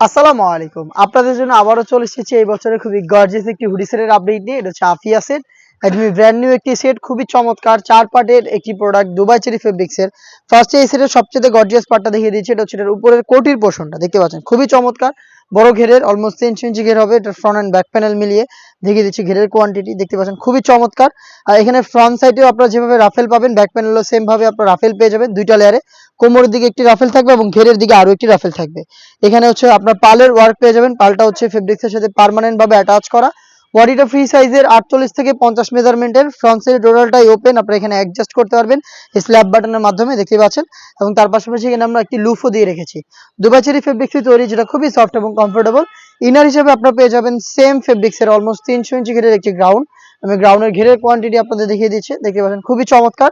আসসালামু আলাইকুম। আপনাদের জন্য আবারও চলে এসেছি। এই বছরের খুবই গর্জিয়াস একটি হুডি সেটের আপডেট নিয়ে। এটা হচ্ছে আফিয়া সেট একদমই ব্র্যান্ড নিউ একটি সেট খুবই চমৎকার। চার পার্টের একটি প্রোডাক্ট দুবাই চেরি ফেব্রিক্সের ফার্স্টে এই সেটের সবচেয়ে গর্জিয়াস পার্টটা দেখিয়ে দিচ্ছি, এটা হচ্ছে এটার উপরের কোটির পোর্শনটা দেখতে পাচ্ছেন? খুবই চমৎকার। বড় ঘেরের অলমোস্ট তিন ইঞ্চি ঘের হবে এটা ফ্রন্ট অ্যান্ড ব্যাক প্যানেল মিলিয়ে দেখিয়ে দিচ্ছি ঘেরের কোয়ান্টিটি দেখতে পাচ্ছেন? খুবই চমৎকার। আর এখানে ফ্রন্ট সাইডেও আপনারা যেভাবে রাফেল পাবেন ব্যাক প্যানেলও সেম ভাবে আপনারা রাফেল পেয়ে যাবেন দুইটা লেয়ারে কোমরের দিকে একটি রাফেল থাকবে এবং ঘেরের দিকে আরও একটি রাফেল থাকবে। এখানে হচ্ছে আপনার পালের ওয়ার্ক পেয়ে যাবেন। পালটা হচ্ছে ফেব্রিক্স এর সাথে পার্মানেন্ট ভাবে অ্যাটাচ করা। বডিটা ফ্রি সাইজের আটচল্লিশ থেকে পঞ্চাশ মেজারমেন্টের ফ্রন্ট সাইড ডোরালটাই ওপেন আপনারা এখানে অ্যাডজাস্ট করতে পারবেন স্ল্যাব বাটনের মাধ্যমে, দেখতে পাচ্ছেন? এবং তার পাশাপাশি এখানে আমরা একটি লুফও দিয়ে রেখেছি। দুবাই চেরি ফেব্রিক্সই তৈরি, যেটা খুবই সফট এবং কমফোর্টেবল ইনার হিসেবে আপনারা পেয়ে যাবেন সেম ফেব্রিক্সের অলমোস্ট তিনশো ইঞ্চি ঘেরের একটি গ্রাউন্ড আমি গ্রাউন্ডের ঘেরের কোয়ান্টিটি আপনাদের দেখিয়ে দিচ্ছি। দেখতে পাচ্ছেন, খুবই চমৎকার।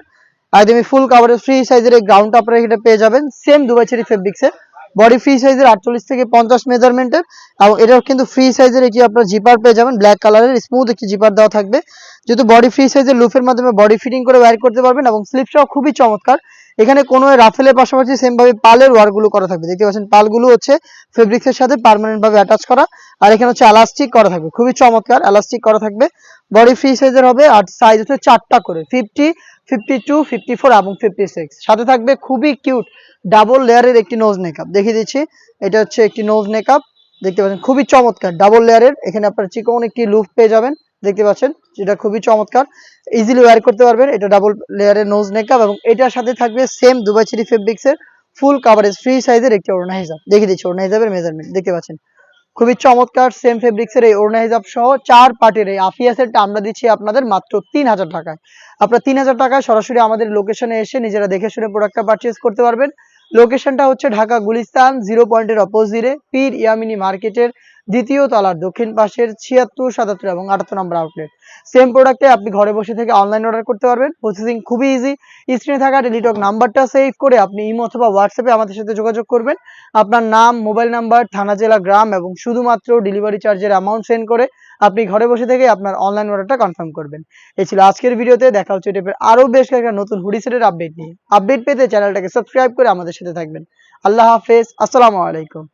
একদমই ফুল কাভারের ফ্রি সাইজের এই গ্রাউন্ডটা আপনারা এখানে পেয়ে যাবেন। সেম দুবাই চেরি ফেব্রিক্সের বডি ফ্রি সাইজের আটচল্লিশ থেকে পঞ্চাশ মেজারমেন্টের এবং এটাও কিন্তু ফ্রি সাইজের একটি আপনার জিপার পেয়ে যাবেন। ব্ল্যাক কালারের স্মুথ একটি জিপার দেওয়া থাকবে। যেহেতু বডি ফ্রি সাইজের লুফের মাধ্যমে বডি ফিটিং করে ওয়্যার করতে পারবেন এবং স্লিপসটাও খুবই চমৎকার। এখানে কোনো রাফেলের পাশাপাশি সেম ভাবে পালের ওয়ারগুলো করা থাকবে। দেখতে পাচ্ছেন, পালগুলো হচ্ছে ফেব্রিক্সের সাথে পার্মানেন্ট ভাবে অ্যাটাচ করা। আর এখানে হচ্ছে এলাস্টিক করা থাকবে। খুবই চমৎকার এলাস্টিক করা থাকবে। বডি ফ্রি সাইজের হবে আর সাইজ হচ্ছে চারটা করে। Fifty fifty two fifty four এবং ফিফটি সিক্স সাথে থাকবে খুবই কিউট ডাবল লেয়ারের একটি নোজ মেকআপ দেখিয়ে দিচ্ছি। এটা হচ্ছে একটি নোজ মেকআপ দেখতে পাচ্ছেন, খুবই চমৎকার ডাবল লেয়ারের এখানে আপনার চিকন একটি লুফ পেয়ে যাবেন। দেখতে পাচ্ছেন, যেটা খুবই চমৎকার। ইজিলি ওয়্যার করতে পারবেন। এটা ডাবল লেয়ারের নোজ মেকআপ এবং এটার সাথে থাকবে সেম দুবাই চিরি ফেব্রিক্সের ফুল কাভারেজ ফ্রি সাইজের একটি ওড়না হিসাব দেখিয়ে দিচ্ছি ওড়না হিসাবের মেজারমেন্ট দেখতে পাচ্ছেন খুবই চমৎকার সেম ফেব্রিক্সের এই ওড়না হিজাব সহ চার পার্টের এই আফিয়া সেটটা আমরা দিচ্ছি আপনাদের মাত্র তিন হাজার টাকায়। আপনার তিন হাজার টাকায় সরাসরি আমাদের লোকেশনে এসে নিজেরা দেখে শুনে প্রোডাক্টটা পারচেস করতে পারবেন। লোকেশনটা হচ্ছে ঢাকা গুলিস্তান জিরো পয়েন্টের অপোজিটে পীর ইয়ামিনী মার্কেটের দ্বিতীয় তলার দক্ষিণ পাশের ছিয়াত্তর, সাতাত্তর এবং আটাত্তর নম্বর আউটলেট সেম প্রোডাক্টে আপনি ঘরে বসে থেকে অনলাইন অর্ডার করতে পারবেন। প্রসেসিং খুবই ইজি স্ক্রিনে থাকা টেলিটক নাম্বারটা সেভ করে আপনি ইমো অথবা হোয়াটসঅ্যাপে আমাদের সাথে যোগাযোগ করবেন। আপনার নাম মোবাইল নাম্বার থানা, জেলা, গ্রাম এবং শুধুমাত্র ডেলিভারি চার্জের অ্যামাউন্ট সেন্ড করে আপনি ঘরে বসে থেকে আপনার অনলাইন অর্ডারটা কনফার্ম করবেন। এই ছিল আজকের ভিডিওতে। দেখা হচ্ছে টাইপের আরও বেশ কয়েকটা নতুন হুডি সেটের আপডেট নিয়ে। আপডেট পেতে চ্যানেলটাকে সাবস্ক্রাইব করে আমাদের সাথে থাকবেন। আল্লাহ হাফেজ। আসসালামু আলাইকুম।